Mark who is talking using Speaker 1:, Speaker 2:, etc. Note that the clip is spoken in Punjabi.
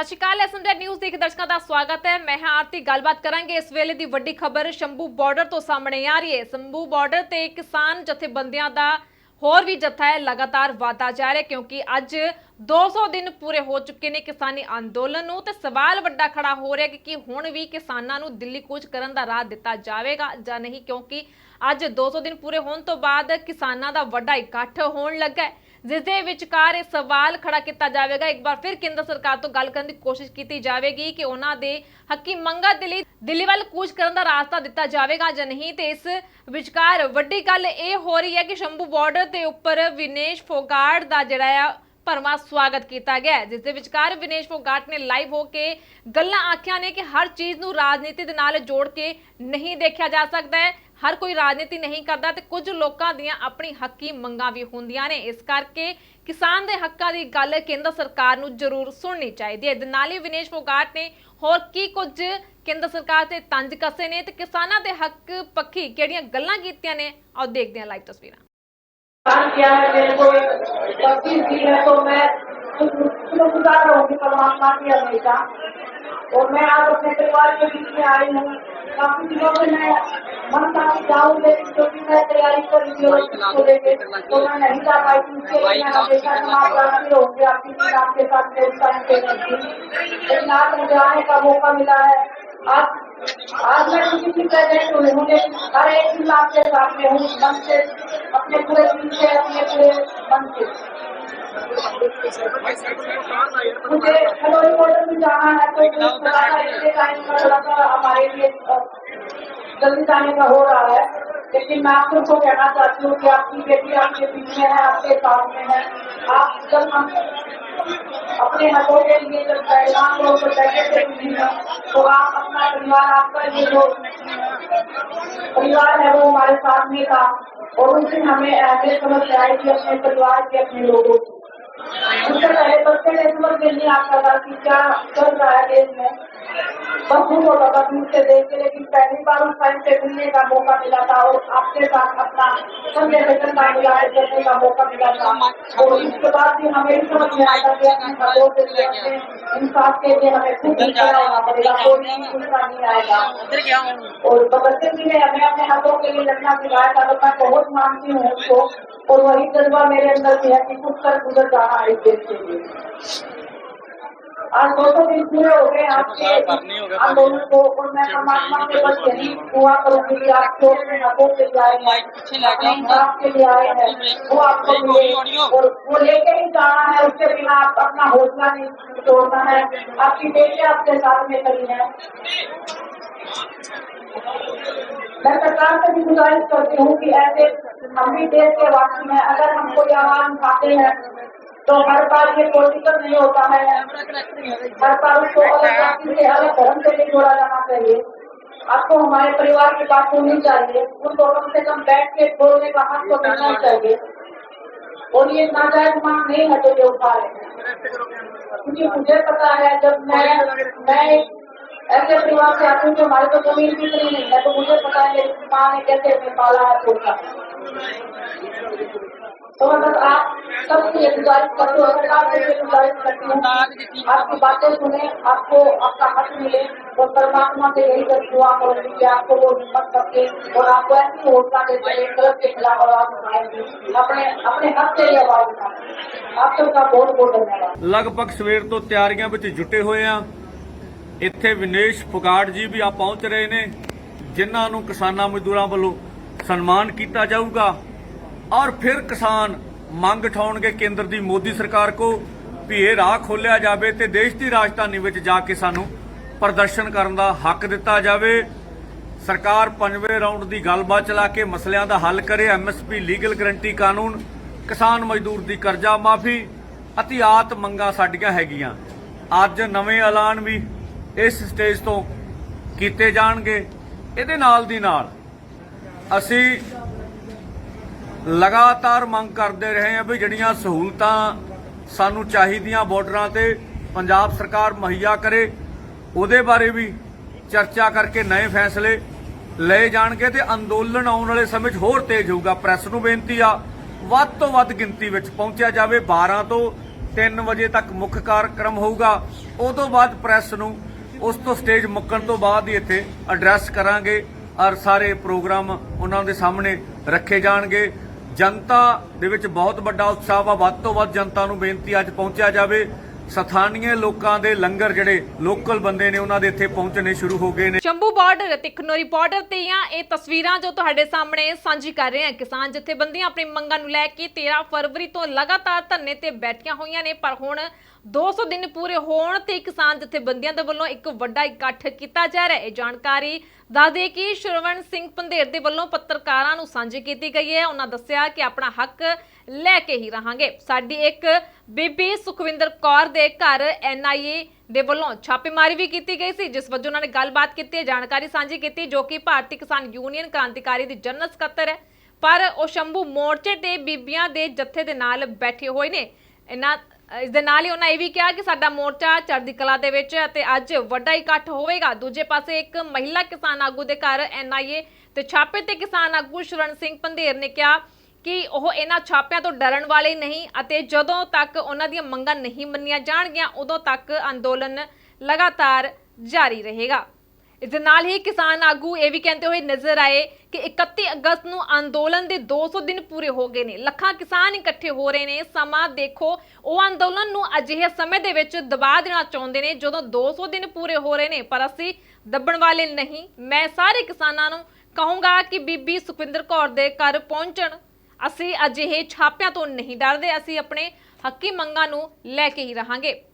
Speaker 1: ਸਤਿ ਸ਼੍ਰੀ ਅਕਾਲ ਐਸਐਮਡੀ ਨਿਊਜ਼ ਦੇਖ ਦਰਸ਼ਕਾਂ ਦਾ ਸਵਾਗਤ ਹੈ। ਮੈਂ ਹਾਂ ਆਰਤੀ, ਗੱਲਬਾਤ ਕਰਾਂਗੇ। ਇਸ ਵੇਲੇ ਦੀ ਵੱਡੀ ਖਬਰ ਸ਼ੰਭੂ ਬਾਰਡਰ ਤੋਂ ਸਾਹਮਣੇ ਆ ਰਹੀ ਹੈ। ਸ਼ੰਭੂ ਬਾਰਡਰ ਤੇ ਕਿਸਾਨ ਜਥੇਬੰਦੀਆਂ ਦਾ ਹੋਰ ਵੀ ਜਥਾ ਹੈ, ਲਗਾਤਾਰ ਵਾਧਾ ਜਾ ਰਿਹਾ ਕਿਉਂਕਿ ਅੱਜ 200 ਦਿਨ ਪੂਰੇ ਹੋ ਚੁੱਕੇ ਨੇ ਕਿਸਾਨੀ ਅੰਦੋਲਨ ਨੂੰ ਤੇ ਸਵਾਲ ਵੱਡਾ ਖੜਾ ਹੋ ਰਿਹਾ ਕਿ ਹੁਣ ਵੀ ਕਿਸਾਨਾਂ ਨੂੰ ਦਿੱਲੀ ਕੂਚ ਕਰਨ ਦਾ ਰਾਹ ਦਿੱਤਾ ਜਾਵੇਗਾ ਜਾਂ ਨਹੀਂ ਕਿਉਂਕਿ ਅੱਜ 200 ਦਿਨ ਪੂਰੇ ਹੋਣ ਤੋਂ ਬਾਅਦ ਕਿਸਾਨਾਂ ਦਾ ਵੱਡਾ ਇਕੱਠ ਹੋਣ ਲੱਗਾ ਹੈ। ਜਿਸ ਦੇ ਵਿਚਕਾਰ ਇਹ ਸਵਾਲ ਖੜਾ ਕੀਤਾ ਜਾਵੇਗਾ। ਇੱਕ ਵਾਰ ਫਿਰ ਕੇਂਦਰ ਸਰਕਾਰ ਤੋਂ ਗੱਲ ਕਰਨ ਦੀ ਕੋਸ਼ਿਸ਼ ਕੀਤੀ ਜਾਵੇਗੀ ਕਿ ਉਹਨਾਂ ਦੇ ਹੱਕੀ ਮੰਗਾਂ ਦੇ ਲਈ ਦਿੱਲੀ ਵੱਲ ਕੂਚ ਕਰਨ ਦਾ ਰਾਸਤਾ ਦਿੱਤਾ ਜਾਵੇਗਾ ਜਾਂ ਨਹੀਂ। ਤੇ ਇਸ ਵਿਚਕਾਰ ਵੱਡੀ ਗੱਲ ਇਹ ਹੋ ਰਹੀ ਹੈ ਕਿ ਸ਼ੰਭੂ ਬਾਰਡਰ ਦੇ ਉੱਪਰ ਵਿਨੇਸ਼ ਫੋਗਾਟ ਦਾ ਜਿਹੜਾ ਆ ਭਰਵਾਂ ਸਵਾਗਤ ਕੀਤਾ ਗਿਆ ਜਿਸ ਦੇ ਵਿਚਕਾਰ ਵਿਨੇਸ਼ ਫੋਗਾਟ ਨੇ ਲਾਈਵ ਹੋ ਕੇ ਗੱਲਾਂ ਆਖਿਆ ਨੇ ਕਿ ਹਰ ਚੀਜ਼ ਨੂੰ ਰਾਜਨੀਤੀ ਦੇ ਨਾਲ ਜੋੜ ਕੇ ਨਹੀਂ ਦੇਖਿਆ ਜਾ ਸਕਦਾ ਹੈ। ਹਰ ਕੋਈ ਰਾਜਨੀਤੀ ਨਹੀਂ ਕਰਦਾ ਤੇ ਕੁਝ ਲੋਕਾਂ ਦੀਆਂ ਆਪਣੀ ਹੱਕੀ ਮੰਗਾਂ ਵੀ ਹੁੰਦੀਆਂ ਨੇ। ਇਸ ਕਰਕੇ ਕਿਸਾਨ ਦੇ ਹੱਕਾਂ ਦੀ ਗੱਲ ਕੇਂਦਰ ਸਰਕਾਰ ਨੂੰ ਜ਼ਰੂਰ ਸੁਣਨੀ ਚਾਹੀਦੀ ਹੈ। ਦੇ ਨਾਲ ਹੀ ਵਿਨੇਸ਼ ਫੋਗਾਟ ਨੇ ਹੋਰ ਕੀ ਕੁਝ ਕੇਂਦਰ ਸਰਕਾਰ ਤੇ ਤੰਜ ਕੱਸੇ ਨੇ ਤੇ ਕਿਸਾਨਾਂ ਦੇ ਹੱਕ ਪੱਖੀ ਕਿਹੜੀਆਂ ਗੱਲਾਂ ਕੀਤੀਆਂ ਨੇ? ਆਓ ਦੇਖਦੇ ਹਾਂ ਲਾਈਵ ਤਸਵੀਰਾਂ।
Speaker 2: काम किया है? मेरे को तस्वीर दी है तो मैं शुक्रगुजार रहूँगी परमात्मा की हमेशा और मैं आज अपने परिवार के बीच में आई हूँ। काफ़ी दिनों से मैं मन कि जाऊँ लेकिन क्योंकि मैं तैयारी कर रही हूँ तो मैं नहीं जा पाई थी इसके लिए मैं हमेशा समाज करती रहूँगी आपकी भी आपके साथ मेरी करती लेकिन आज मुझे आने का मौका मिला है। आज आज मैं किसी भी प्रेजेंट हुए होंगे हर एक दिन आपके साथ में हूँ मन से अपने पूरे दिल से अपने पूरे मन से। मुझे खलोरी बॉर्डर में जाना है तो इसके टाइम का हमारे लिए जल्दी जाने का हो रहा है। लेकिन मैं आप सबको कहना चाहती हूँ कि आपकी बेटी आपके बीच में है, आपके साथ में है। आप जब हम अपने हकों के लिए जब पहलवान लोग है तो आप अपना परिवार, आपका ये जो परिवार है, वो हमारे साथ में था और उस दिन हमें अहमियत समझ आई कि अपने परिवार के, अपने लोगों की। उससे पहले बच्चे ने समझ में नहीं आता था कि क्या, चल रहा है देश में। दूर होता था से देख के, लेकिन पहली बार उस टाइम से मिलने का मौका मिला था और आपके साथ अपना संजय बच्चन का मुलायम करने का मौका मिला था। और इसके बाद भी हमें भी समझ में आया कि अपने घरों से भी अपने इंसाफ के लिए हमें खुद ही होना पड़ेगा कोई दूसरा नहीं आएगा। और बदलते जी ने हमें अपने हाथों के लिए लड़ना सिखाया था तो मैं बहुत मानती हूँ उसको। और वही जज्बा मेरे अंदर भी है कि कुछ कर गुजर जाना है इस देश के लिए। आज दो सौ दिन पूरे हो गए आपके आंदोलन को और मैं परमात्मा के बस यही दुआ करूँगी कि आप जो अपने के लिए आए हैं अपने इंसाफ के लिए आए हैं वो आपको मिले। और वो लेके ही जाना है उसके बिना आप अपना हौसला नहीं तोड़ना है। आपकी बेटी आपके साथ में खड़ी है। मैं सरकार से भी गुजारिश करती हूँ कि ऐसे हम भी देश के वासी हैं अगर हम कोई आवाज़ उठाते हैं तो हर बार ये पॉलिटिकल नहीं होता है। हर बार उसको अलग जाति से अलग धर्म से नहीं जोड़ा जाना चाहिए। आपको हमारे परिवार की बात सुननी चाहिए। उनको कम से कम बैठ के बोलने का हक तो मिलना चाहिए। और ये नाजायज मांग नहीं है जो ये उठा रहे क्योंकि मुझे पता है जब मैं मैं ऐसे परिवार से आती हूँ जो हमारे तो ज़मीन भी नहीं है तो मुझे पता है मेरी माँ ने कैसे हमें पाला है पोसा तो मतलब आप सबसे ये गुजारिश करती हूँ सरकार से ये गुजारिश करती हूँ आपकी बातें सुने आपको आपका हक मिले और परमात्मा से यही कर दुआ करूंगी कि आपको वो हिम्मत करके और आपको ऐसी हौसला देते हुए गलत के खिलाफ आवाज उठाएंगे अपने अपने हक से ये आवाज उठाएंगे आप सबका बहुत बहुत धन्यवाद
Speaker 3: ਲਗਭਗ ਸਵੇਰ ਤੋਂ ਤਿਆਰੀਆਂ ਵਿੱਚ ਜੁਟੇ ਹੋਏ ਆ ਇੱਥੇ ਵਿਨੇਸ਼ ਫੁਗਾੜ ਜੀ ਵੀ ਆ ਪਹੁੰਚ ਰਹੇ ਨੇ ਜਿਨ੍ਹਾਂ ਨੂੰ ਕਿਸਾਨਾਂ ਮਜ਼ਦੂਰਾਂ ਵੱਲੋਂ ਸਨਮਾਨ ਕੀਤਾ ਜਾਊਗਾ ਔਰ ਫਿਰ ਕਿਸਾਨ ਮੰਗ ਉਠਾਉਣਗੇ ਕੇਂਦਰ ਦੀ ਮੋਦੀ ਸਰਕਾਰ ਕੋ ਵੀ ਇਹ ਰਾਹ ਖੋਲਿਆ ਜਾਵੇ ਤੇ ਦੇਸ਼ ਦੀ ਰਾਜਧਾਨੀ ਵਿੱਚ ਜਾ ਕੇ ਸਾਨੂੰ ਪ੍ਰਦਰਸ਼ਨ ਕਰਨ ਦਾ ਹੱਕ ਦਿੱਤਾ ਜਾਵੇ। ਸਰਕਾਰ ਪੰਜਵੇਂ ਰਾਉਂਡ ਦੀ ਗੱਲਬਾਤ ਚਲਾ ਕੇ ਮਸਲਿਆਂ ਦਾ ਹੱਲ ਕਰੇ। ਐਮਐਸਪੀ ਲੀਗਲ ਗਰੰਟੀ ਕਾਨੂੰਨ, ਕਿਸਾਨ ਮਜ਼ਦੂਰ ਦੀ ਕਰਜ਼ਾ ਮਾਫੀ ਅਤਿਆਤ ਮੰਗਾਂ ਸਾਡੀਆਂ ਹੈਗੀਆਂ। ਅੱਜ ਨਵੇਂ ਐਲਾਨ ਵੀ ਇਸ ਸਟੇਜ ਤੋਂ ਕੀਤੇ ਜਾਣਗੇ। ਇਹਦੇ ਨਾਲ ਦੀ ਨਾਲ ਅਸੀਂ ਲਗਾਤਾਰ ਮੰਗ ਕਰਦੇ ਰਹੇ ਹਾਂ ਵੀ ਜਿਹੜੀਆਂ ਸਹੂਲਤਾਂ ਸਾਨੂੰ ਚਾਹੀਦੀਆਂ ਬਾਰਡਰਾਂ ਤੇ ਪੰਜਾਬ ਸਰਕਾਰ ਮੁਹੱਈਆ ਕਰੇ, ਉਹਦੇ ਬਾਰੇ ਵੀ ਚਰਚਾ ਕਰਕੇ ਨਵੇਂ ਫੈਸਲੇ ਲਏ ਜਾਣਗੇ ਤੇ ਅੰਦੋਲਨ ਆਉਣ ਵਾਲੇ ਸਮੇਂ 'ਚ ਹੋਰ ਤੇਜ਼ ਹੋਊਗਾ। ਪ੍ਰੈਸ ਨੂੰ ਬੇਨਤੀ ਆ, ਵੱਧ ਤੋਂ ਵੱਧ ਗਿਣਤੀ ਵਿੱਚ ਪਹੁੰਚਿਆ ਜਾਵੇ। 12 ਤੋਂ 3 ਵਜੇ ਤੱਕ ਮੁੱਖ ਕਾਰਜਕ੍ਰਮ ਹੋਊਗਾ। ਉਸ ਤੋਂ ਬਾਅਦ ਪ੍ਰੈਸ ਨੂੰ ਉਸ ਤੋਂ ਸਟੇਜ ਮੁੱਕਣ ਤੋਂ ਬਾਅਦ ਹੀ ਇੱਥੇ ਐਡਰੈਸ ਕਰਾਂਗੇ। ਔਰ ਸਾਰੇ ਪ੍ਰੋਗਰਾਮ ਉਹਨਾਂ ਦੇ ਸਾਹਮਣੇ ਰੱਖੇ ਜਾਣਗੇ। ਜਨਤਾ ਦੇ ਵਿੱਚ ਬਹੁਤ ਵੱਡਾ ਉਤਸ਼ਾਹ ਵਾ। ਵੱਧ ਤੋਂ ਵੱਧ ਜਨਤਾ ਨੂੰ ਬੇਨਤੀ ਅੱਜ ਪਹੁੰਚਿਆ ਜਾਵੇ। ਸਥਾਨੀय ਲੋਕਾਂ ਦੇ ਲੰਗਰ ਜਿਹੜੇ ਲੋਕਲ ਬੰਦੇ ਨੇ, ਉਹਨਾਂ ਦੇ ਇੱਥੇ ਪਹੁੰਚਣੇ ਸ਼ੁਰੂ ਹੋ ਗਏ ਨੇ।
Speaker 1: ਸ਼ੰਭੂ ਬਾਰਡਰ ਤੇ ਖਨੋਰੀ ਬਾਰਡਰ ਤੇ ਆ ਇਹ ਤਸਵੀਰਾਂ ਜੋ ਤੁਹਾਡੇ ਸਾਹਮਣੇ ਸਾਂਝੀ ਕਰ ਰਹੇ ਹਾਂ। ਕਿਸਾਨ ਜਥੇਬੰਦੀਆਂ ਆਪਣੀ ਮੰਗਾਂ ਨੂੰ ਲੈ ਕੇ 13 ਫਰਵਰੀ ਤੋਂ ਲਗਾਤਾਰ ਧਰਨੇ ਤੇ ਬੈਠੀਆਂ ਹੋਈਆਂ ਨੇ, ਪਰ ਹੁਣ 200 ਦਿਨ ਪੂਰੇ ਹੋਣ ਤੇ ਕਿਸਾਨ ਜਥੇਬੰਦੀਆਂ ਦੇ ਵੱਲੋਂ ਇੱਕ ਵੱਡਾ ਇਕੱਠ ਕੀਤਾ ਜਾ ਰਿਹਾ ਹੈ। ਇਹ ਜਾਣਕਾਰੀ ਦੱਸਦੇ ਕਿ ਸ਼ਰਵਣ ਸਿੰਘ ਪੰਧੇਰ ਦੇ ਵੱਲੋਂ ਪੱਤਰਕਾਰਾਂ ਨੂੰ ਸਾਂਝੀ ਕੀਤੀ ਗਈ ਹੈ। ਉਹਨਾਂ ਦੱਸਿਆ ਕਿ ਆਪਣਾ ਹੱਕ ਲੈ ਕੇ ਹੀ ਰਹਾਂਗੇ। ਸਾਡੀ ਇੱਕ ਬੀਬੀ ਸੁਖਵਿੰਦਰ ਕੌਰ ਦੇ ਘਰ ਐਨਆਈਏ ਦੇ ਵੱਲੋਂ ਛਾਪੇਮਾਰੀ ਵੀ ਕੀਤੀ ਗਈ ਸੀ, ਜਿਸ ਵਜੋਂ ਉਹਨਾਂ ਨੇ ਗੱਲਬਾਤ ਕੀਤੀ ਹੈ, ਜਾਣਕਾਰੀ ਸਾਂਝੀ ਕੀਤੀ, ਜੋ ਕਿ ਭਾਰਤੀ ਕਿਸਾਨ ਯੂਨੀਅਨ ਕ੍ਰਾਂਤੀਕਾਰੀ ਦੀ ਜਨਰਲ ਸਕੱਤਰ ਹੈ। ਪਰ ਉਹ ਸ਼ੰਭੂ ਮੋਰਚੇ ਤੇ ਬੀਬੀਆਂ ਦੇ ਜੱਥੇ ਦੇ ਨਾਲ ਬੈਠੇ ਹੋਏ ਨੇ। ਇਹਨਾਂ ਇਸ ਦੇ ਨਾਲ ਹੀ ਉਹਨਾਂ ਇਹ ਵੀ ਕਿਹਾ ਕਿ ਸਾਡਾ ਮੋਰਚਾ ਚੜ੍ਹਦੀ ਕਲਾ ਦੇ ਵਿੱਚ ਹੈ ਅਤੇ ਅੱਜ ਵੱਡਾ ਇਕੱਠ ਹੋਵੇਗਾ। ਦੂਜੇ ਪਾਸੇ ਇੱਕ ਮਹਿਲਾ ਕਿਸਾਨ ਆਗੂ ਦੇ ਘਰ ਐਨਆਈਏ ਤੇ ਛਾਪੇ ਤੇ ਕਿਸਾਨ ਆਗੂ ਸ਼ਰਨ ਸਿੰਘ ਪੰਧੇਰ ਨੇ ਕਿਹਾ ਕਿ ਉਹ ਇਹਨਾਂ ਛਾਪਿਆਂ ਤੋਂ ਡਰਨ ਵਾਲੇ ਨਹੀਂ ਅਤੇ ਜਦੋਂ ਤੱਕ ਉਹਨਾਂ ਦੀਆਂ ਮੰਗਾਂ ਨਹੀਂ ਮੰਨੀਆਂ ਜਾਣਗੀਆਂ, ਉਦੋਂ ਤੱਕ ਅੰਦੋਲਨ ਲਗਾਤਾਰ ਜਾਰੀ ਰਹੇਗਾ। ਇਸ ਦੇ ਨਾਲ ਹੀ ਕਿਸਾਨ ਆਗੂ ਇਹ ਵੀ ਕਹਿੰਦੇ ਹੋਏ ਨਜ਼ਰ ਆਏ ਕਿ 31 ਅਗਸਤ ਨੂੰ ਅੰਦੋਲਨ ਦੇ 200 ਦਿਨ ਪੂਰੇ ਹੋ ਗਏ ਨੇ। ਲੱਖਾਂ ਕਿਸਾਨ ਇਕੱਠੇ ਹੋ ਰਹੇ ਨੇ। ਸਮਾਂ ਦੇਖੋ, ਉਹ ਅੰਦੋਲਨ ਨੂੰ ਅਜਿਹੇ ਸਮੇਂ ਦੇ ਵਿੱਚ ਦਬਾ ਦੇਣਾ ਚਾਹੁੰਦੇ ਨੇ ਜਦੋਂ 200 ਦਿਨ ਪੂਰੇ ਹੋ ਰਹੇ ਨੇ। ਪਰ ਅਸੀਂ ਦੱਬਣ ਵਾਲੇ ਨਹੀਂ। ਮੈਂ ਸਾਰੇ ਕਿਸਾਨਾਂ ਨੂੰ ਕਹੂੰਗਾ ਕਿ ਬੀਬੀ ਸੁਖਵਿੰਦਰ ਕੌਰ ਦੇ ਘਰ ਪਹੁੰਚਣ। ਅਸੀਂ ਅਜਿਹੇ ਛਾਪਿਆਂ ਤੋਂ ਨਹੀਂ ਡਰਦੇ। ਅਸੀਂ ਆਪਣੇ ਹੱਕੀ ਮੰਗਾਂ ਨੂੰ ਲੈ ਕੇ ਹੀ ਰਹਾਂਗੇ।